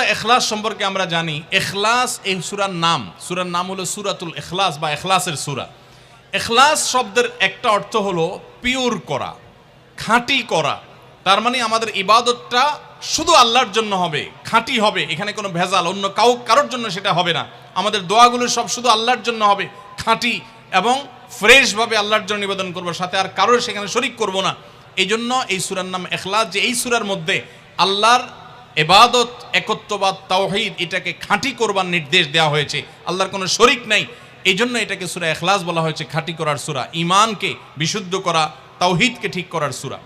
সুরা এখলাস সম্পর্কে আমরা জানি এখলাস এই সুরার নাম সুরার নাম হলো সুরাতুল এখলাস বা এখলাসের সুরা। এখলাস শব্দের একটা অর্থ হলো পিওর করা, খাঁটি করা। তার মানে আমাদের ইবাদতটা শুধু আল্লাহর জন্য হবে, খাঁটি হবে, এখানে কোনো ভেজাল, অন্য কাউ, কারোর জন্য সেটা হবে না। আমাদের দোয়াগুলো সব শুধু আল্লাহর জন্য হবে, খাঁটি এবং ফ্রেশভাবে আল্লাহর জন্য নিবেদন করব, সাথে আর কারোর সেখানে শরিক করব না। এই জন্য এই সুরার নাম এখলাস যে এই সুরার মধ্যে আল্লাহর এবাদত একত্ববাদ, তাওহিদ, এটাকে খাঁটি করবার নির্দেশ দেওয়া হয়েছে। আল্লাহর কোনো শরিক নাই। এই জন্য এটাকে সুরা এখলাস বলা হয়েছে, খাঁটি করার সুরা। ইমানকে বিশুদ্ধ করা, তাওহিদকে ঠিক করার সুরা।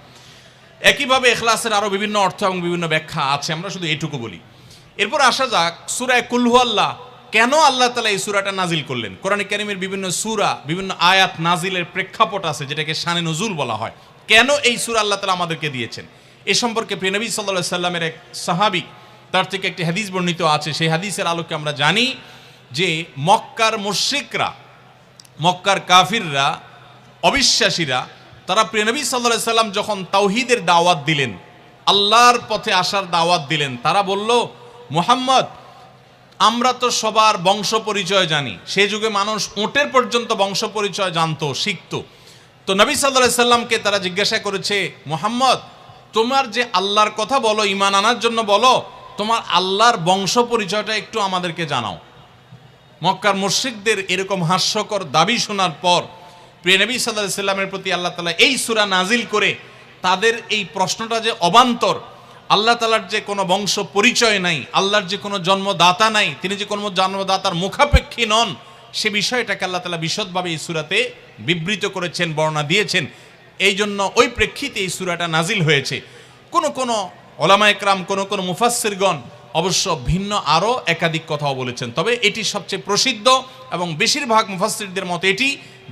একইভাবে এখলাসের আরও বিভিন্ন অর্থ এবং বিভিন্ন ব্যাখ্যা আছে, আমরা শুধু এটুকু বলি। এরপর আসা যাক সুরায় কুলহু আল্লাহ, কেন আল্লাহ তালা এই সুরাটা নাজিল করলেন? কোরআন কারিমের বিভিন্ন সুরা, বিভিন্ন আয়াত নাজিলের প্রেক্ষাপট আছে, যেটাকে শানে নজুল বলা হয়। কেন এই সুরা আল্লাহ তালা আমাদেরকে দিয়েছেন? এ সম্পর্কে প্রিয়নবী সাল্লাহ সাল্লামের এক সাহাবি, তার থেকে একটি হাদিস বর্ণিত আছে। সেই হাদিসের আলোকে আমরা জানি যে মক্কার মুশ্রিকরা, মক্কার কাফিররা, অবিশ্বাসীরা, তারা প্রিয়নবী সাল্লাহ সাল্লাম যখন তাওহিদের দাওয়াত দিলেন, আল্লাহর পথে আসার দাওয়াত দিলেন, তারা বলল, মুহাম্মদ, আমরা তো সবার বংশ পরিচয় জানি। সেই যুগে মানুষ ওটের পর্যন্ত বংশ পরিচয় জানতো, শিখতো। তো নবী সাল্লাহ সাল্লামকে তারা জিজ্ঞাসা করেছে, মোহাম্মদ তোমার যে আল্লাহর কথা বলো ইমান আনার জন্য বলো, তোমার আল্লাহর বংশ পরিচয়টা একটু আমাদেরকে জানাও। মক্কার মুশ্রিকদের এরকম হাস্যকর দাবি শোনার পর প্রিয় নবী সাল্লাহ সাল্লামের প্রতি আল্লাহ তালা এই সুরা নাজিল করে তাদের এই প্রশ্নটা যে অবান্তর, আল্লাহ তালার যে কোনো বংশ পরিচয় নাই, আল্লাহর যে কোনো জন্মদাতা নাই, তিনি যে কোনো জন্মদাতার মুখাপেক্ষী নন, সে বিষয়টাকে আল্লাহ তালা বিশদভাবে এই সুরাতে বিবৃত করেছেন, বর্ণনা দিয়েছেন। এই জন্য ওই প্রেক্ষিতে এই সুরাটা নাজিল হয়েছে। কোনো কোনো ওলামা একরাম, কোনো কোনো মুফাসিরগণ অবশ্য ভিন্ন আরও একাধিক কথাও বলেছেন। তবে এটি সবচেয়ে প্রসিদ্ধ এবং বেশিরভাগ মুফাসিরদের মতে এটি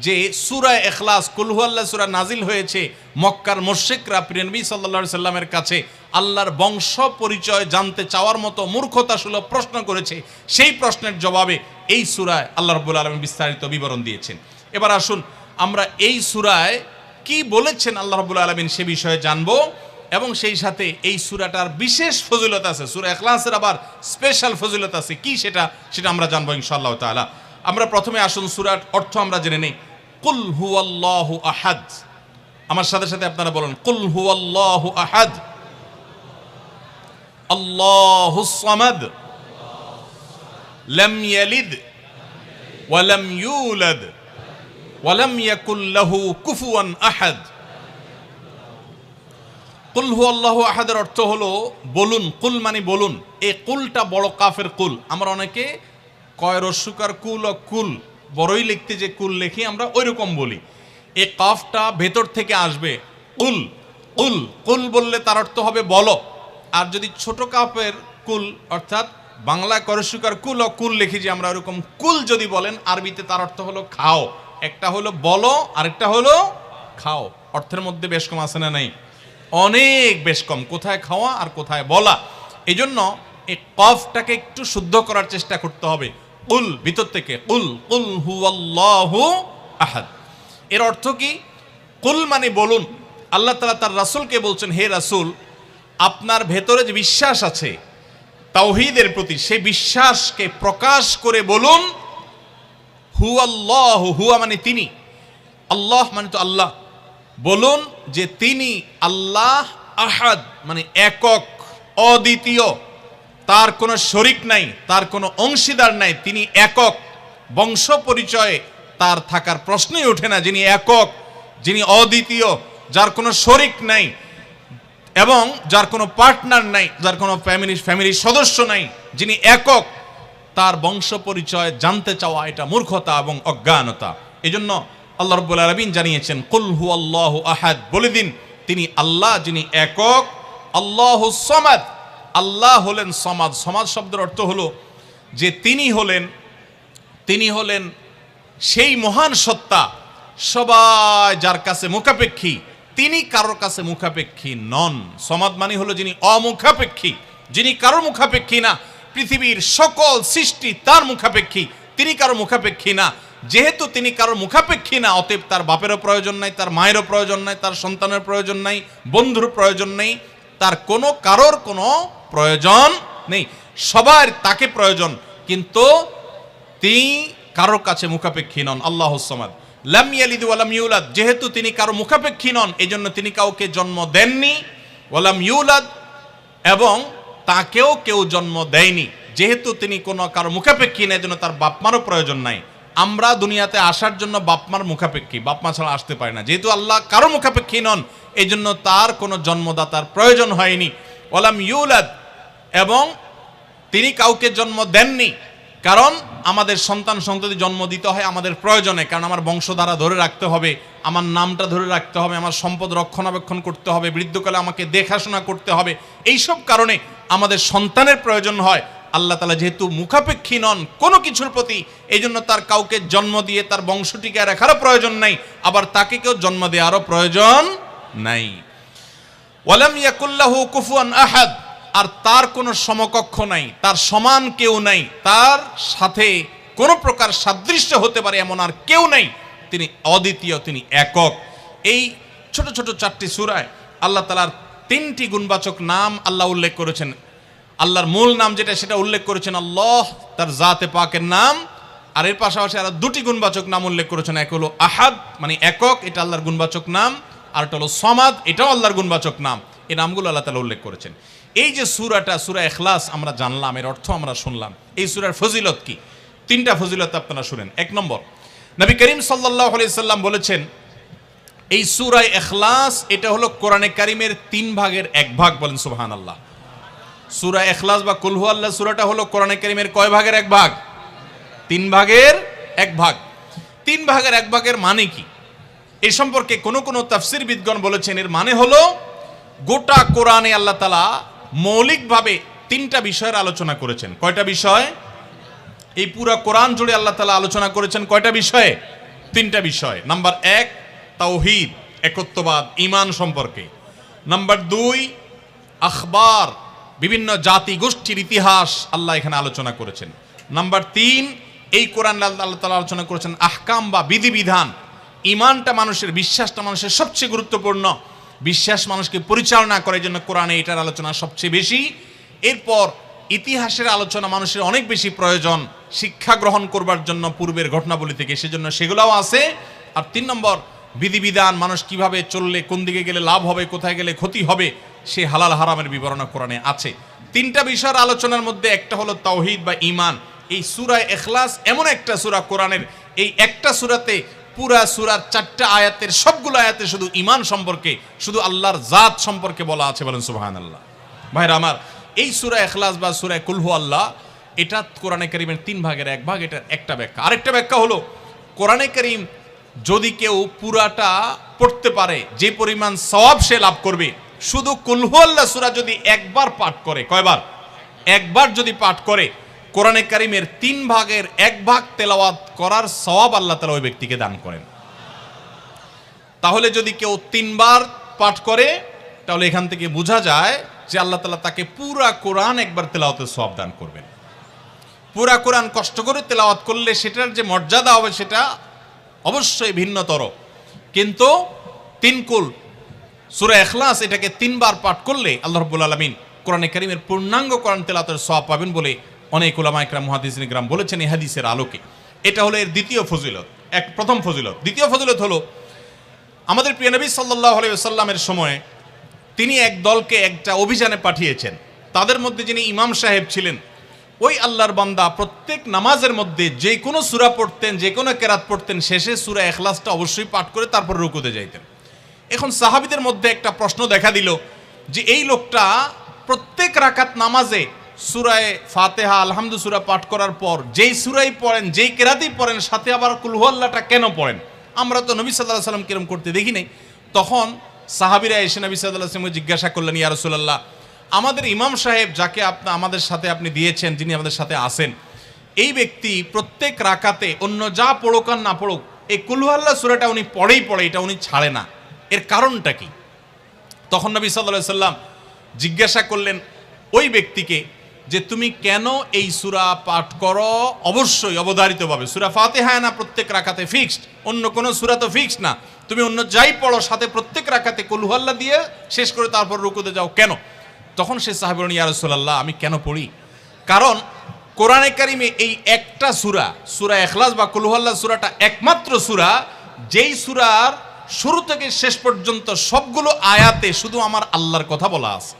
যে সুরা এখলাস কুলহুয়াল্লাহ সুরা নাজিল হয়েছে মক্কার মোর্শেকরা প্রিয়নবী সাল্লা সাল্লামের কাছে আল্লাহর বংশ পরিচয় জানতে চাওয়ার মতো মূর্খতা সুলভ প্রশ্ন করেছে। সেই প্রশ্নের জবাবে এই সুরায় আল্লাহ রব্বুল আলম বিস্তারিত বিবরণ দিয়েছেন। এবার আসুন, আমরা এই সুরায় কি বলেছেন আল্লাহ রব্বুল আলমিন সে বিষয়ে জানব। এবং সেই সাথে এই সুরাটার বিশেষ ফজিলত আছে। সুরা এখলাসের আবার স্পেশাল ফজিলত আছে। কি সেটা সেটা আমরা জানব ইনশাআল্লাহ তাআলা। আমরা প্রথমে আসুন সুরার অর্থ আমরা জেনে নেই। কুল হুয়াল্লাহু আহাদ। আমার সাথে সাথে আপনারা বলুন, কুল হুয়াল্লাহু আহাদ। আল্লাহু সামাদ। লাম ইয়ালিদ। ওয়া লাম ইউলাদ। ওয়া লাম ইয়াকুল লাহু কুফুয়ান আহাদ। কুল হু আল্লাহ আহাদের অর্থ হলো বলুন, কুল মানে বলুন। এই কুলটা বড় কাফের কুল। আমরা অনেকে কয় রস্যুকার কুল ও কুল, বড়ই লিখতে যে কুল লেখি, আমরা ওই রকম বলি। এই কাফটা ভেতর থেকে আসবে কুল কুল কুল বললে তার অর্থ হবে বলো আর যদি ছোট কাফের কুল, অর্থাৎ বাংলায় করস্যুকার কুল ও কুল লিখি যে আমরা ওরকম কুল যদি বলেন, আরবিতে তার অর্থ হলো খাও। একটা হলো বলো, আরেকটা হলো খাও। অর্থের মধ্যে বেশ কম আছে না নাই? অনেক বেশ কম। কোথায় খাওয়া আর কোথায় বলা? এই জন্য এই কফটাকে একটু শুদ্ধ করার চেষ্টা করতে হবে। উল, ভিতর থেকে। উল উল হু আল্লাহু আহাদ। এর অর্থ কি? কুল মানে বলুন। আল্লাহ তালা তার রাসুলকে বলছেন, হে রাসুল, আপনার ভেতরে যে বিশ্বাস আছে, তাওহিদের প্রতি সেই বিশ্বাসকে প্রকাশ করে বলুন হু আল্লাহ হুয়া মানে তিনি। আল্লাহ মানে তো আল্লাহ। বলুন যে তিনি আল্লাহ আহাদ মানে একক, অদ্বিতীয়। তার কোনো শরিক নাই, তার কোনো অংশীদার নাই, তিনি একক। বংশ পরিচয়ে তার থাকার প্রশ্নই ওঠে না যিনি একক, যিনি অদ্বিতীয়, যার কোনো শরিক নাই এবং যার কোনো পার্টনার নাই, যার কোনো ফ্যামিলি, ফ্যামিলির সদস্য নাই, যিনি একক। তার বংশ পরিচয় জানতে চাওয়া এটা মূর্খতা এবং অজ্ঞানতা। এজন্য আল্লাহ রব্বুল আলমিন জানিয়েছেন, কুল হু আল্লাহ আহাদ। বলে দিন, তিনি আল্লাহ যিনি একক, আল্লাহ সমাদ। আল্লাহ হলেন সমাজ সমাজ শব্দের অর্থ হলো যে তিনি হলেন তিনি হলেন সেই মহান সত্তা, সবাই যার কাছে মুখাপেক্ষী। তিনি কারোর কাছে মুখাপেক্ষী নন। সমাদ মানে হলো যিনি অমুখাপেক্ষী, যিনি কারোর মুখাপেক্ষী না। পৃথিবীর সকল সৃষ্টি তার মুখাপেক্ষী, তিনি কারও মুখাপেক্ষী না। যেহেতু তিনি কারোর মুখাপেক্ষী না, অতএব তার বাপেরও প্রয়োজন নাই, তার মায়েরও প্রয়োজন নাই, তার সন্তানের প্রয়োজন নাই, বন্ধুর প্রয়োজন নেই, তার কোনো কারোর কোনো প্রয়োজন নেই। সবার তাকে প্রয়োজন, কিন্তু তিনি কারোর কাছে মুখাপেক্ষী নন। আল্লাহ সমাদ। ওয়ালাম ইউলাদ। যেহেতু তিনি কারও মুখাপেক্ষী নন, এজন্য তিনি কাউকে জন্ম দেননি। ওয়ালাম ইউলাদ এবং তাকেও কেউ জন্ম দেয়নি। যেহেতু তিনি কোনো কারও মুখাপেক্ষী নেই জন্য তার বাপমারও প্রয়োজন নাই। আমরা দুনিয়াতে আসার জন্য বাপমার মুখাপেক্ষী, বাপমা ছাড়া আসতে পারে না। যেহেতু আল্লাহ কারও মুখাপেক্ষী নন এই জন্য তার কোনো জন্মদাতার প্রয়োজন হয়নি। ওলাম ইউলাদ, এবং তিনি কাউকে জন্ম দেননি, কারণ আমাদের সন্তান সন্ততি জন্ম দিতে হয় আমাদের প্রয়োজনে, কারণ আমার বংশধারা ধরে রাখতে হবে, আমার নামটা ধরে রাখতে হবে, আমার সম্পদ রক্ষণাবেক্ষণ করতে হবে, বৃদ্ধকালে আমাকে দেখাশোনা করতে হবে। এইসব কারণে আমাদের সন্তানের প্রয়োজন হয়, আল্লাহ তালা যেহেতু মুখাপেক্ষী নন কোনো কিছুর প্রতি এই জন্য তার কাউকে জন্ম দিয়ে তার বংশটিকে রাখারও প্রয়োজন নাই, আবার তাকে কেউ জন্ম দেওয়ারও প্রয়োজন নাই। ওয়ালাম ইয়াকুল্লাহু কুফুয়ান আহাদ, আর তার কোনো সমকক্ষ নাই, তার সমান কেউ নাই, তার সাথে কোনো প্রকার সাদৃশ্য হতে পারে এমন আর কেউ নাই, তিনি অদ্বিতীয়, তিনি একক। এই ছোট ছোট চারটি সুরায় আল্লাহ তালার তিনটি গুণবাচক নাম আল্লাহ উল্লেখ করেছেন। আল্লাহর মূল নাম যেটা, সেটা উল্লেখ করেছেন আল্লাহ, তার জাতে পাকের নাম। আর এর পাশাপাশি আরও দুটি গুণবাচক নাম উল্লেখ করেছেন, এক হলো আহাদ মানে একক, এটা আল্লাহর গুণবাচক নাম। আর একটা হলো সমাদ, এটাও আল্লাহর গুণবাচক নাম। এই নামগুলো আল্লাহ তালা উল্লেখ করেছেন। এই যে সুরাটা, সুরা এখলাস আমরা জানলাম, এর অর্থ আমরা শুনলাম। এই সুরার ফজিলত কি? তিনটা ফজিলত আপনারা শুনেন। এক নম্বর, নবী করিম সাল্লাহ সাল্লাম বলেছেন এই সুরায় এখলাস এটা হলো কোরআনে কারিমের তিন ভাগের এক ভাগ বলেন সুবহান আল্লাহ সুরা এখলাস বা কুলহু আল্লাহ, সুরাটা হলো কোরআনে কারিমের কয় ভাগের এক ভাগ? তিন ভাগের এক ভাগ। তিন ভাগের এক ভাগের মানে কি? এ সম্পর্কে কোন কোন তাফসির বিদগণ বলেছেন, এর মানে হলো গোটা কোরআনে আল্লাহ তালা মৌলিকভাবে তিনটা বিষয়ের আলোচনা করেছেন। কয়টা বিষয়? এই পুরা কোরআন জুড়ে আল্লাহ তালা আলোচনা করেছেন কয়টা বিষয়ে? তিনটা বিষয়। নাম্বার এক তাওহিদ, একত্ববাদ ইমান সম্পর্কে। নাম্বার দুই, আখবার, বিভিন্ন জাতি গোষ্ঠীর ইতিহাস আল্লাহ এখানে আলোচনা করেছেন। নাম্বার তিন, এই কোরআন আল্লাহ তালা আলোচনা করেছেন আহকাম বা বিধিবিধান। ইমানটা মানুষের, বিশ্বাসটা মানুষের সবচেয়ে গুরুত্বপূর্ণ। বিশ্বাস মানুষকে পরিচালনা করার জন্য কোরআনে এটার আলোচনা সবচেয়ে বেশি। এরপর ইতিহাসের আলোচনা মানুষের অনেক বেশি প্রয়োজন, শিক্ষা গ্রহণ করবার জন্য পূর্বের ঘটনাবলী থেকে, সেজন্য সেগুলোও আছে। আর তিন নম্বর বিধিবিধান, মানুষ কীভাবে চললে, কোন দিকে গেলে লাভ হবে, কোথায় গেলে ক্ষতি হবে, সে হালাল হারামের বিবরণ কোরআনে আছে। তিনটা বিষয়ের আলোচনার মধ্যে একটা হলো তাওহিদ বা ইমান এই সুরায় এখলাস এমন একটা সুরা কোরআনের, এই একটা সুরাতে পুরা সুরার চারটা আয়াতের সবগুলো আয়াতে শুধু ইমান সম্পর্কে, শুধু আল্লাহর জাত সম্পর্কে বলা আছে বলেন সুবাহান আল্লাহ ভাইরা আমার, এই সুরা এখলাস বা সুরায় কুলহু আল্লাহ, এটা কোরআনে করিমের তিন ভাগের এক ভাগ, এটার একটা ব্যাখ্যা। আরেকটা ব্যাখ্যা হলো, কোরআনে করিম যদি কেউ পুরাটা পড়তে পারে, যে পরিমাণ সওয়াব সে লাভ করবে। শুধু কুলহু আল্লাহ সুরা যদি একবার পাঠ করে, কয়বার? একবার যদি পাঠ করে, কোরআনে কারিমের তিন ভাগের এক ভাগ তেলাওয়াত করার সওয়াব আল্লাহ তালা ওই ব্যক্তিকে দান করেন। তাহলে যদি কেউ তিনবার পাঠ করে, তাহলে এখান থেকে বোঝা যায় যে আল্লাহ তালা তাকে পুরা কোরআন একবার তেলাওয়াতের সব দান করবেন। পুরা কোরআন কষ্ট করে তেলাওয়াত করলে সেটার যে মর্যাদা হবে সেটা অবশ্যই ভিন্নতর। কিন্তু তিনকুল, সুরা এখলাস এটাকে তিনবার পাঠ করলে আল্লাহ রব্বুল আলমিন কোরআনে করিমের পূর্ণাঙ্গ কোরআন তেলাওয়াতের সব পাবেন বলে অনেক ওলামা একরাম মহাদিস গ্রাম বলেছেন এই হাদিসের আলোকে। এটা হলো এর দ্বিতীয় ফজিলত, এক প্রথম ফজিলত। দ্বিতীয় ফজিলত হলো, আমাদের প্রিয় নবী সাল্লাহ সাল্লামের সময় তিনি এক দলকে একটা অভিযানে পাঠিয়েছেন। তাদের মধ্যে যিনি ইমাম সাহেব ছিলেন ওই আল্লাহর বান্দা প্রত্যেক নামাজের মধ্যে যে কোনো সুরা পড়তেন, যে কোনো কেরাত পড়তেন, শেষে সুরা এখলাসটা অবশ্যই পাঠ করে তারপর রুকুতে যাইতেন। এখন সাহাবিদের মধ্যে একটা প্রশ্ন দেখা দিল যে এই লোকটা প্রত্যেক রাকাত নামাজে সুরায় ফাতেহা, আলহামদু সুরা পাঠ করার পর যেই সুরাই পড়েন, যেই কেরাতেই পড়েন, সাথে আবার কুলহুয়াল্লাহটা কেন পড়েন? আমরা তো নবী সাল্লাহ সাল্লাম কিরম করতে দেখি নাই। তখন সাহাবিরা এসে নবী সাল্লাহ সাল্লামকে জিজ্ঞাসা করলেন, ইয়া রসুল্লাহ আমাদের ইমাম সাহেব যাকে আপনি, আমাদের সাথে আপনি দিয়েছেন, যিনি আমাদের সাথে আসেন এই ব্যক্তি প্রত্যেক রাকাতে অন্য যা পড়ুক আর না পড়ুক, এই কুলহুয়াল্লাহ সুরাটা উনি পড়েই পড়ে, এটা উনি ছাড়ে না। এর কারণটা কি? তখন নবী সাল্লাহ সাল্লাম জিজ্ঞাসা করলেন ওই ব্যক্তিকে যে তুমি কেন এই সুরা পাঠ করো? অবশ্যই অবধারিতভাবে। সুরা ফাতেহা না প্রত্যেক রাখাতে ফিক্সড? অন্য কোনো সুরা তো ফিক্সড না। তুমি অন্য যাই পড়ো, সাথে প্রত্যেক রাখাতে কলুহাল্লা দিয়ে শেষ করে তারপর রুকুতে যাও। কেন? তখন সে সাহেবের ইয়ারসোল্লাহ আমি কেন পড়ি? কারণ কোরআনে কারিমে এই একটা সুরা সুরা এখলাস বা কুলহুয়াল্লাহ সুরাটা একমাত্র সুরা, যেই সুরার শুরু থেকে শেষ পর্যন্ত সবগুলো আয়াতে শুধু আমার আল্লাহর কথা বলা আছে।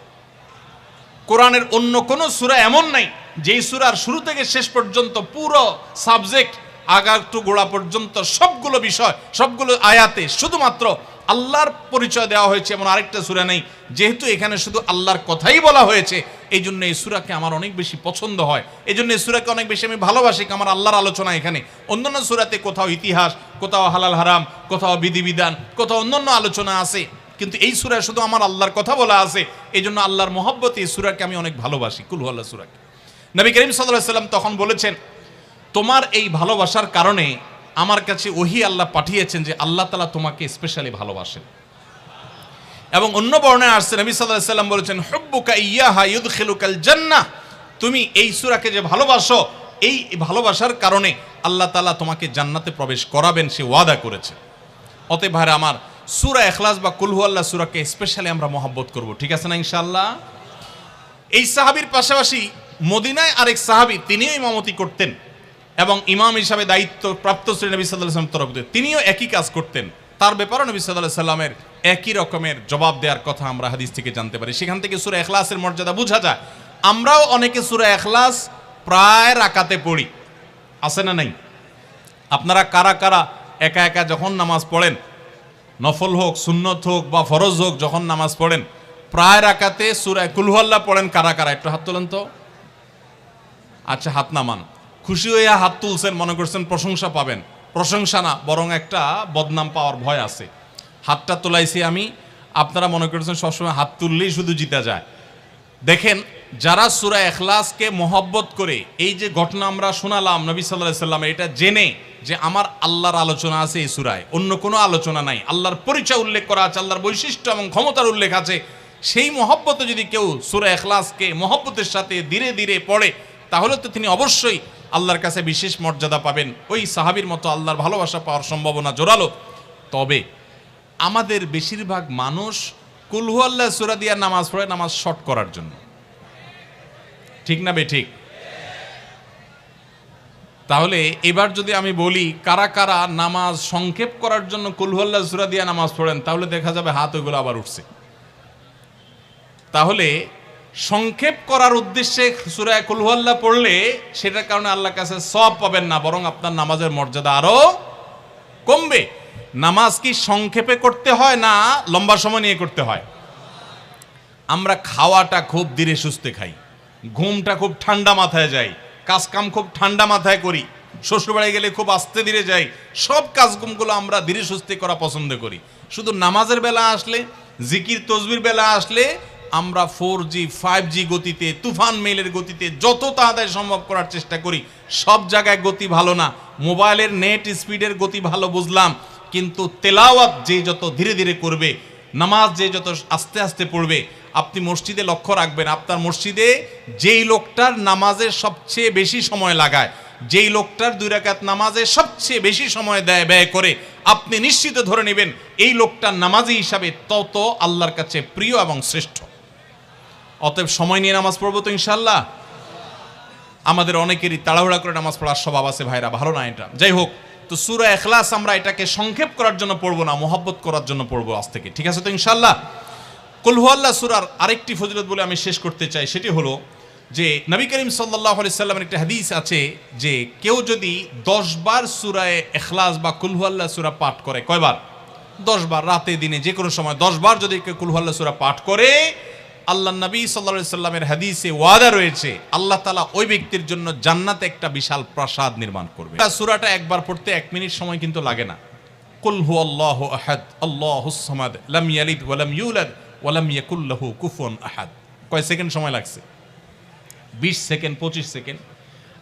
কোরআনের অন্য কোনো সুরা এমন নাই, যেই সুরার শুরু থেকে শেষ পর্যন্ত পুরো সাবজেক্ট, আগা টু গোড়া পর্যন্ত সবগুলো বিষয়, সবগুলো আয়াতে শুধুমাত্র আল্লাহর পরিচয় দেওয়া হয়েছে এমন আরেকটা সুরা নেই। যেহেতু এখানে শুধু আল্লাহর কথাই বলা হয়েছে এই জন্য এই সুরাকে আমার অনেক বেশি পছন্দ হয়। এই জন্য এই সুরাকে অনেক বেশি আমি ভালোবাসি আমার আল্লাহর আলোচনা এখানে। অন্যান্য সুরাতে কোথাও ইতিহাস, কোথাও হালাল হারাম, কোথাও বিধিবিধান, কোথাও অন্যান্য আলোচনা আছে। কিন্তু এই সুরায় শুধু আমার আল্লাহর কথা বলা আছে এই জন্য আল্লাহর মহব্বত এই সুরাকে আমি অনেক ভালোবাসি। কুলহু আল্লাহ সুরাকে। নবী করিম সাল্লাহ সাল্লাম তখন বলেছেন, তোমার এই ভালোবাসার কারণে আমার কাছে ওহি আল্লাহ পাঠিয়েছেন যে আল্লাহ তালা তোমাকে স্পেশালি ভালোবাসেন। এবং অন্য বর্ণায় আসছে, নবী সাল্লাহ সাল্লাম বলেছেন, হব্বুকা ইয়াহা ইউদখিলুকাল জান্নাহ। তুমি এই সুরাকে যে ভালোবাসো, এই ভালোবাসার কারণে আল্লাহ তালা তোমাকে জান্নাতে প্রবেশ করাবেন, সে ওয়াদা করেছে। অতএব ভাইরা আমার, সুরা এখলাস বা কুলহু আল্লাহ সুরাকে স্পেশালি আমরা মহব্বত করব। ঠিক আছে না ইনশাআল্লাহ? এই সাহাবির পাশাপাশি মদিনায় আরেক সাহাবি, তিনিও ইমামতি করতেন। এবং ইমাম হিসাবে দায়িত্ব প্রাপ্ত শ্রী নবী সাল্লাম তরফ থেকে তিনিও একই কাজ করতেন। তার ব্যাপারে নবী সাল্লাহ সাল্লামের একই রকমের জবাব দেওয়ার কথা আমরা হাদিস থেকে জানতে পারি। সেখান থেকে সুরা এখলাসের মর্যাদা বোঝা যায়। আমরাও অনেকে সুরা এখলাস প্রায় রাকাতে পড়ি। আছে না নাই? আপনারা কারা কারা একা একা যখন নামাজ পড়েন, নফল হোক, সুন্নত হোক বা ফরজ হোক, যখন নামাজ পড়েন, প্রায় রাকাতে সুরা কুলহুয়াল্লাহ পড়েন কারা কারা? একটু হাত তোলেন তো। আচ্ছা হাত নামান। খুশি হইয়া হাত তুলছেন, মনে করছেন প্রশংসা পাবেন। প্রশংসা না, বরং একটা বদনাম পাওয়ার ভয় আছে। হাতটা তোলাইছি আমি। আপনারা মনে করছেন সবসময় হাত তুললেই শুধু জিতা যায়। দেখেন, যারা সুরা এখলাসকে মহব্বত করে, এই যে ঘটনা আমরা শোনালাম নবী সাল্লাহ সাল্লাম, এটা জেনে যে আমার আল্লাহর আলোচনা আছে এই সুরায়, অন্য কোনো আলোচনা নাই। আল্লাহর পরিচয় উল্লেখ করা আছে, আল্লাহর বৈশিষ্ট্য এবং ক্ষমতার উল্লেখ আছে। সেই মহব্বতে যদি কেউ সুরা এখলাসকে মহব্বতের সাথে ধীরে ধীরে পড়ে, তাহলে তো তিনি অবশ্যই আল্লাহর কাছে বিশেষ মর্যাদা পাবেন। ওই সাহাবির মতো আল্লাহর ভালোবাসা পাওয়ার সম্ভাবনা জোরালো। তবে আমাদের বেশিরভাগ মানুষ কুলহু আল্লাহ সুরা দিয়া নামাজ পড়ে নামাজ শর্ট করার জন্য। ঠিক না বে ঠিক? তাহলে এবার যদি আমি বলি, কারা কারা নামাজ সংক্ষেপ করার জন্য কুলহুল্লাহ সুরা দিয়া নামাজ পড়েন, তাহলে দেখা যাবে হাত ওইগুলো আবার উঠছে। তাহলে সংক্ষেপ করার উদ্দেশ্যে সুরায় কুলহুল্লাহ পড়লে সেটার কারণে আল্লাহর কাছে সব পাবেন না, বরং আপনার নামাজের মর্যাদা আরও কমবে। নামাজ কি সংক্ষেপে করতে হয় না লম্বা সময় নিয়ে করতে হয়? আমরা খাওয়াটা খুব ধীরে সুস্থে খাই, ঘুমটা খুব ঠান্ডা মাথায় যাই কাজ কাম খুব ঠান্ডা মাথায় করি, শ্বশুরবাড়ি গেলে খুব আস্তে ধীরে যাই, সব কাজগুমগুলো আমরা ধীরে সুস্থে করা পছন্দ করি। শুধু নামাজের বেলা আসলে, জিকির, তসবির বেলা আসলে আমরা ফোর জি ফাইভ জি গতিতে, তুফান মেলের গতিতে যত তাড়াতাড়ি সম্ভব করার চেষ্টা করি। সব জায়গায় গতি ভালো না। মোবাইলের নেট স্পিডের গতি ভালো বুঝলাম, কিন্তু তেলাওয়াত যে যত ধীরে ধীরে করবে, নামাজ যে যত আস্তে আস্তে পড়বে, আপনি মসজিদে লক্ষ্য রাখবেন, আপনার মসজিদে যেই লোকটার নামাজে সবচেয়ে বেশি সময় লাগায়, যেই লোকটার দুই রাকাত নামাজে সবচেয়ে বেশি সময় দেয়, ব্যয় করে, আপনি নিশ্চিত ধরে নেবেন, এই লোকটার নামাজি হিসাবে তত আল্লাহর কাছে প্রিয় এবং শ্রেষ্ঠ। অতএব সময় নিয়ে নামাজ পড়ব তো ইনশাল্লাহ আমাদের অনেকেরই তাড়াহুড়া করে নামাজ পড়ার স্বভাব আছে, ভাইরা ভালো না এটা? যাই হোক, তো সুরা এখলাস আমরা এটাকে সংক্ষেপ করার জন্য পড়ব না, মোহাব্বত করার জন্য পড়ব আজ থেকে। ঠিক আছে তো ইনশাল্লাহ কুলহুয়াল্লাহ সুরার আরেকটি ফজিলত বলে আমি শেষ করতে চাই, সেটি হলো যে নবী করিম সাল্লাহ সাল্লামের একটা হাদিস আছে যে কেউ যদি দশ বার সুরায় এখলাস বা কুলহুয়াল্লাহ সুরা পাঠ করে, কয়বার? দশ বার, রাতে, দিনে যে কোনো সময় দশ বার যদি কেউ সুরা পাঠ করে আল্লাহ নবী সাল্লা সাল্লামের হাদিসে ওয়াদা রয়েছে, আল্লাহ তালা ওই ব্যক্তির জন্য জান্নাতে একটা বিশাল প্রাসাদ নির্মাণ করবে। সুরাটা একবার পড়তে এক মিনিট সময় কিন্তু লাগে না। কুল আল্লাহ আহাদ আল্লাহ সামাদ, লাম ইয়ালিদ ওয়ালাম ইউলাদ ওয়ালাম ইয়াকুল্লাহু কুফুয়ান আহাদ। কয় সেকেন্ড সময় লাগছে? বিশ সেকেন্ড, পঁচিশ সেকেন্ড।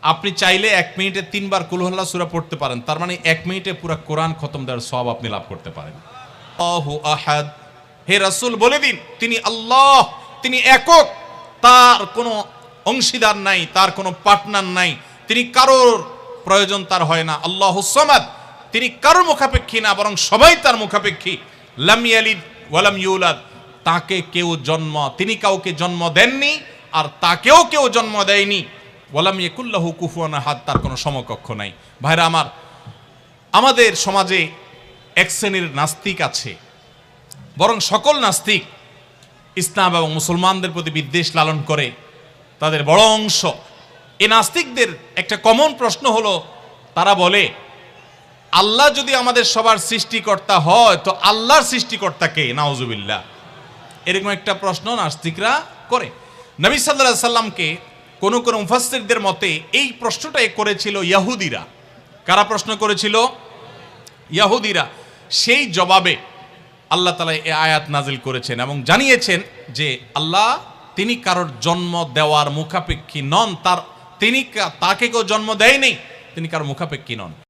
আপনি চাইলে এক মিনিটে তিনবার কুলহল্লা সুরা পড়তে পারেন। তার মানে এক মিনিটে পুরো কোরআন খতম দেওয়ার সব আপনি লাভ করতে পারেন। আল্লাহু আহাদ। হে রাসূল, বলে দিন, তিনি আল্লাহ তিনি একক, তার কোনো অংশীদার নাই, তার কোনো পার্টনার নাই। তিনি কারোর প্রয়োজন তার হয় না। আল্লাহ সমাদ, তিনি কারোর মুখাপেক্ষী না, বরং সবাই তার মুখাপেক্ষী। লাম ইয়ালিদ ওয়ালাম ইউলাদ, তাকে কেউ জন্ম, তিনি কাউকে জন্ম দেননি আর তাকেও কেউ জন্ম দেয়নি। ওয়ালাম ইয়েকুল্লাহু কুফুয়ানা হাত তার কোনো সমকক্ষ নাই। ভাইরা আমার, আমাদের সমাজে এক শ্রেণির নাস্তিক আছে, বরং সকল নাস্তিক ইসলাম এবং মুসলমানদের প্রতি বিদ্বেষ লালন করে। তাদের বড় অংশ। এ নাস্তিকদের একটা কমন প্রশ্ন হলো, তারা বলে, আল্লাহ যদি আমাদের সবার সৃষ্টিকর্তা হয়, তো আল্লাহর সৃষ্টিকর্তা কে? নাউজুবিল্লাহ। এরকম একটা প্রশ্ন নাস্তিকরা করে। নবী সাল্লাহ সাল্লামকে কোন কোন মুফাসসিরদের মতে এই প্রশ্নটাই করেছিল ইয়াহুদিরা। কারা প্রশ্ন করেছিল? ইয়াহুদিরা। সেই জবাবে আল্লাহ তালা এ আয়াত নাজিল করেছেন এবং জানিয়েছেন যে আল্লাহ তিনি কারোর জন্ম দেওয়ার মুখাপেক্ষী নন, তার তিনি তাকে কেউ জন্ম দেয়নি, তিনি কারোর মুখাপেক্ষী নন।